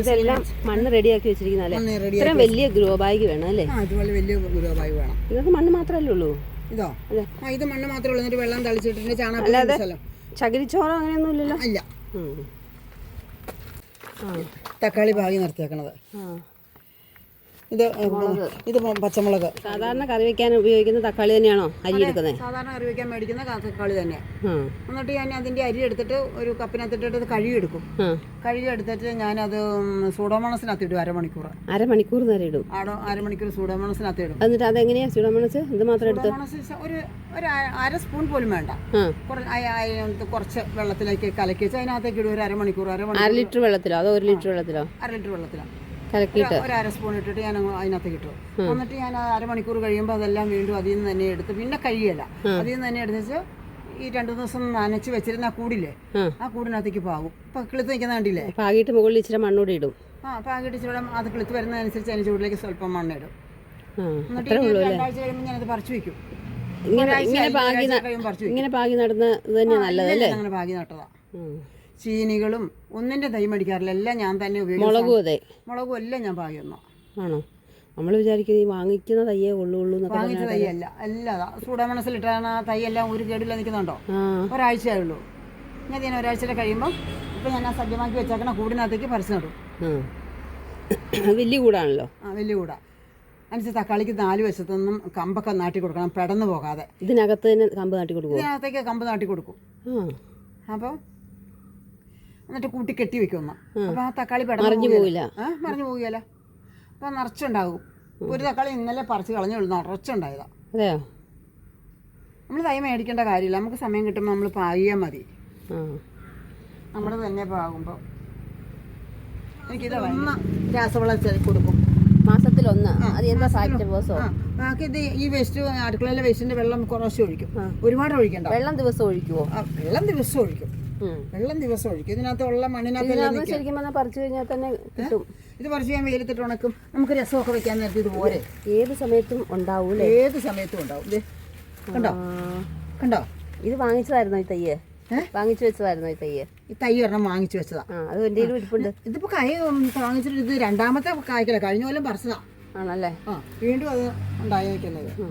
ഇതെല്ലാം മണ്ണ് റെഡിയാക്കി വെച്ചിരിക്കുന്നല്ലേ അല്ലേ ready വലിയ ഗ്രോ ബാഗ് വേണം അല്ലേ? ആ ഇതുപോലെ വലിയ ബാഗ് വേണം. ഇതൊക്കെ മണ്ണ് മാത്രമല്ലേ ഉള്ളൂ? ഇതോ. ആ ഇത് മണ്ണ് മാത്രമേ ഉള്ളൂ. എന്നിട്ട് വെള്ളം തളിച്ചിട്ടുണ്ട് ചാണകം ചകിരിച്ചോറോ അങ്ങനെയൊന്നും ഇല്ലല്ലോ? ഇല്ല. തക്കാളി പാകി നിർത്തിയേക്കണത്. ആ. ഇത് ഇത് പച്ചമുളക്. സാധാരണ കറി വെക്കാൻ ഉപയോഗിക്കുന്ന തക്കാളി തന്നെയാണോ അരി എടുക്കുന്നത് സാധാരണ കറി വെക്കാൻ മേടിക്കുന്ന തക്കാളി തന്നെ. എന്നിട്ട് ഞാൻ അതിന്റെ അരി എടുത്തിട്ട് ഒരു കപ്പിനകത്തിട്ടിട്ട് അത് കഴുകി എടുക്കും ആ. കഴുകി എടുത്തിട്ട് ഞാനത് സൂഡോമോണസിനകത്ത് ഇടും അരമണിക്കൂർ അരമണിക്കൂർ നേരം ഇടും. ആടോ അരമണിക്കൂർ സൂഡോമോണസിനകത്ത് ഇടും എന്നിട്ട് അതെങ്ങനെയാ സൂഡോമോണസ്? ഇത് മാത്രം എടുത്ത്? ഒരു ഒരു അര- അര സ്പൂൺ പോലും വേണ്ട. ആ. അയ- അയ- കുറച്ച് വെള്ളത്തിലേക്ക് കലക്കി വെച്ച് അതിനകത്തേക്ക് ഇടും. ഒരു അരമണിക്കൂർ അര അരമണിക്കൂർ ലിറ്റർ വെള്ളത്തിലോ? അതോ ഒരു ലിറ്റർ വെള്ളത്തിലോ? അര ലിറ്റർ വെള്ളത്തിലാണ്. കലക്കിയിട്ട്. ഒരു അര സ്പൂൺ ഇട്ടിട്ട് ഞാൻ അതിനകത്ത് കിട്ടും എന്നിട്ട് ഞാൻ അരമണിക്കൂർ കഴിയുമ്പോൾ അതെല്ലാം വീണ്ടും അതിൽ നിന്ന് തന്നെ എടുത്ത് പിന്നെ കഴിയല്ല. അതിൽ നിന്ന് തന്നെ എടുത്ത് ഈ രണ്ടു ദിവസം നനച്ച് വെച്ചിരുന്ന ആ കൂടില്ലേ ആ കൂടിനകത്തേക്ക് പാകും. ഇപ്പൊ കിളുത്ത് നിൽക്കുന്ന കണ്ടില്ലേ? പാകിട്ട് മുകളിൽ ഇച്ചിരി മണ്ണൂടി ഇടും. ആ പാകിട്ട് ഇച്ചിരി അത് കിളുത്ത് വരുന്നതനുസരിച്ച് അതിന് ചൂടിലേക്ക് സ്വല്പം മണ്ണിടും. ഇടും എന്നിട്ട് രണ്ടാഴ്ച കഴിയുമ്പോൾ ഞാനത് പറിച്ചു വെക്കും. ഇങ്ങനെ ഇങ്ങനെ ഭാഗ്യം പാകി ഇങ്ങനെ പാകി നടന്നത് തന്നെ നല്ലതല്ലേ അങ്ങനെ പാകി നട്ടതാ. ചീനികളും ഒന്നിന്റെ തൈ മേടിക്കാറില്ല. എല്ലാം ഞാൻ തന്നെ ഉപയോഗിക്കും മുളകും അതെ. മുളകും എല്ലാം ഞാൻ പാകുന്നു ആണോ? നമ്മൾ വിചാരിക്കുന്നത് ഈ വാങ്ങിക്കുന്ന തയ്യേ ഉള്ളൂ വാങ്ങിച്ച തയ്യല്ല അല്ല സൂടാമണസിലിട്ടാണ് ആ തൈ എല്ലാം ഒരു കേടില്ല നിൽക്കുന്നുണ്ടോ? ഒരാഴ്ചയേ ഉള്ളൂ. ഞാൻ ഇതിന് ഒരാഴ്ചയുടെ കഴിയുമ്പോൾ ഇപ്പം ഞാൻ ആ സജ്ജമാക്കി വെച്ചേക്കണ കൂടിനകത്തേക്ക് പറിച്ചു നടും. ആ. വലിയ കൂടാണല്ലോ. ആ വലിയ കൂടാ. അനുസരിച്ച് തക്കാളിക്ക് നാല് വശത്തുനിന്നും കമ്പൊക്കെ നാട്ടി കൊടുക്കണം. പെടന്ന് പോകാതെ. ഇതിനകത്ത് തന്നെ കമ്പ് നാട്ടി കൊടുക്കും ഇതിനകത്തേക്ക് കമ്പ് നാട്ടി കൊടുക്കും. അപ്പോൾ എന്നിട്ട് കൂട്ടി കെട്ടി വെക്കുന്ന അപ്പൊ അപ്പോൾ ആ തക്കാളി പെടഞ്ഞു പോകില്ല പോവില്ല. ആ മറിഞ്ഞു പോകില്ല അപ്പോൾ നിറച്ചുണ്ടാകും. ഒരു തക്കാളി ഇന്നലെ പറിച്ച് കളഞ്ഞുള്ളൂ നിറച്ചുണ്ടായതാ. അതെയോ? നമ്മൾ തൈ മേടിക്കേണ്ട കാര്യമില്ല. നമുക്ക് സമയം കിട്ടുമ്പോൾ നമ്മൾ പാകിയാൽ മതി. ആ. നമ്മുടെ തന്നെ പാകുമ്പോൾ എനിക്കിത് ഒന്ന് രാസവളം കൊടുക്കും. മാസത്തിലൊന്ന്. അത് എന്താ ദിവസമോ ബാക്കി ഇത് ഈ വേസ്റ്റ് അടുക്കളയിലെ വേസ്റ്റിന്റെ വെള്ളം കുറച്ച് ഒഴിക്കും. ഒരുപാട് ഒഴിക്കണ്ട. വെള്ളം ദിവസം ഒഴിക്കുമോ വെള്ളം ദിവസം ഒഴിക്കും. വെള്ളം ദിവസം ഒഴിക്കും. ഇതിനകത്ത് ഉള്ള മണ്ണിനകത്ത് ശരിക്കും പറഞ്ഞാൽ പറിച്ചു കഴിഞ്ഞാൽ തന്നെ കിട്ടും. ഇത് പറിച്ച് ഞാൻ വെയിലത്തിട്ട് ഉണക്കും. നമുക്ക് രസമൊക്കെ വെക്കാൻ നേരത്തെ ഇതുപോലെ. ഏത് സമയത്തും ഉണ്ടാവും ഏത് സമയത്തും ഉണ്ടാവും. കണ്ടോ? കണ്ടോ? ഇത് വാങ്ങിച്ചതായിരുന്നോ ഈ തയ്യേ? വാങ്ങിച്ചു വെച്ചതായിരുന്നോ ഈ തയ്യ്? ഈ തൈ ഒരെണ്ണം വാങ്ങിച്ചു വെച്ചതാ. അത് എന്റെ ഇരിപ്പുണ്ട്. ഇതിപ്പോ കായ വാങ്ങിച്ചിട്ട് ഇത് രണ്ടാമത്തെ കായ്ക്കല. കഴിഞ്ഞ കൊല്ലം പറിച്ചതാ. ആണല്ലേ? ആ വീണ്ടും അത് ഉണ്ടായിരിക്കുന്നത് ആ.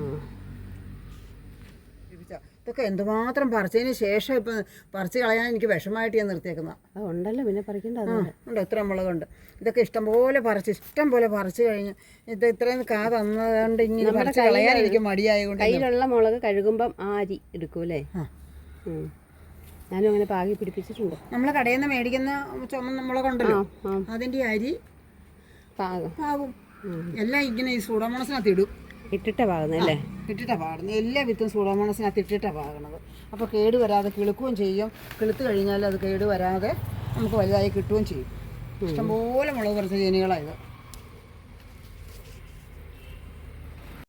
ഇതൊക്കെ എന്തുമാത്രം പറിച്ചതിന് ശേഷം ഇപ്പം പറിച്ച് കളയാൻ എനിക്ക് വിഷമമായിട്ട് ഞാൻ നിർത്തിയേക്കുന്ന. അത് ഉണ്ടല്ലോ. പിന്നെ പറിക്കണ്ട ഉണ്ട്. ഇത്ര മുളകുണ്ട്. ഇതൊക്കെ ഇഷ്ടംപോലെ പറിച്ച് ഇഷ്ടം പോലെ പറിച്ച് കഴിഞ്ഞ് ഇത് ഇത്രയും കാ തന്നതുകൊണ്ട് ഇങ്ങനെ പറിച്ച് കളയാൻ എനിക്ക് മടിയായതുകൊണ്ട് കയ്യിലുള്ള മുളക് കഴുകുമ്പം ആരി എടുക്കൂലേ. ഞാനും അങ്ങനെ പാകി പിടിപ്പിച്ചിട്ടുണ്ട്. നമ്മൾ കടയിൽ നിന്ന് മേടിക്കുന്ന ചുമന്ന മുളകുണ്ടല്ലോ. അതിന്റെ അരി പാകം. പാകും. എല്ലാം ഇങ്ങനെ ഈ സൂടമോണസിനകത്ത് ഇടും. ഇട്ടിട്ട പാകുന്നത് അല്ലേ? പാടുന്നത് എല്ലാ വിത്തും സൂഡോമോണസിനകത്ത് ഇട്ടിട്ടാണ് പാകണത് അപ്പോൾ കേട് വരാതെ കിളുക്കുകയും ചെയ്യും. കിളുത്ത് കഴിഞ്ഞാൽ അത് കേട് വരാതെ നമുക്ക് വലുതായി കിട്ടുകയും ചെയ്യും. ഇഷ്ടംപോലെ മുളക് കുറച്ച് ജീനികളായത്